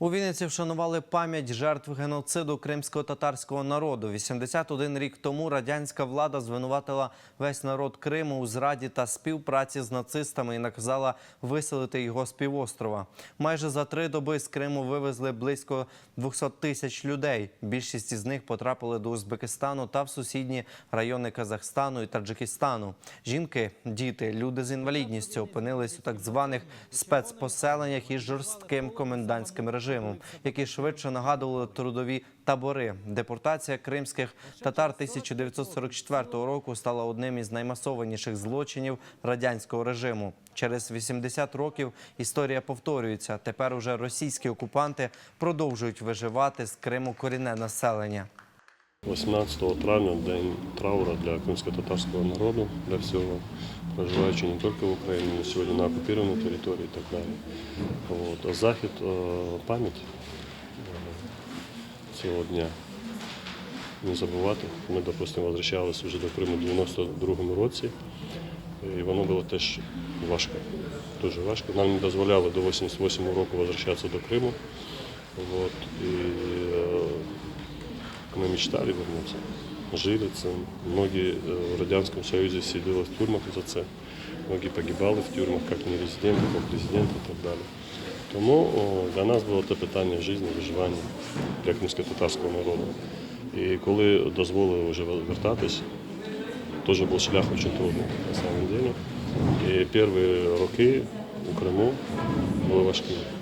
У Вінниці вшанували пам'ять жертв геноциду кримсько-татарського народу. 81 рік тому радянська влада звинуватила весь народ Криму у зраді та співпраці з нацистами і наказала виселити його з півострова. Майже за три доби з Криму вивезли близько 200 тисяч людей. Більшість із них потрапили до Узбекистану та в сусідні райони Казахстану і Таджикистану. Жінки, діти, люди з інвалідністю опинились у так званих спецпоселеннях із жорстким комендантським режимом, які швидше нагадували трудові табори. Депортація кримських татар 1944 року стала одним із наймасованіших злочинів радянського режиму. Через 80 років історія повторюється. Тепер уже російські окупанти продовжують виживати з Криму корінне населення. 18 травня день траура для кримсько-татарського народу, для всього, проживаючи не тільки в Україні, але сьогодні на окупованій території і так далі. От. А захід е, пам'ять е, цього дня не забувати. Ми, допустимо, возвращалися вже до Криму в 92-му році, і воно було теж важко, дуже важко. Нам не дозволяли до 88-го року возвращатися до Криму. Вот. І, е, мы мечтали вернуться, жили це. Многие э, в Радянском Союзе сидели в тюрмах за це. Многие погибали в тюрмах, як не резиденти, як президенти і так далі. Тому для нас було це питання життя, виживання для кримсько-татарського народу. І коли дозволили вже вертатись, теж був шлях дуже трудний на самом деле. І перші роки у Криму були важкі.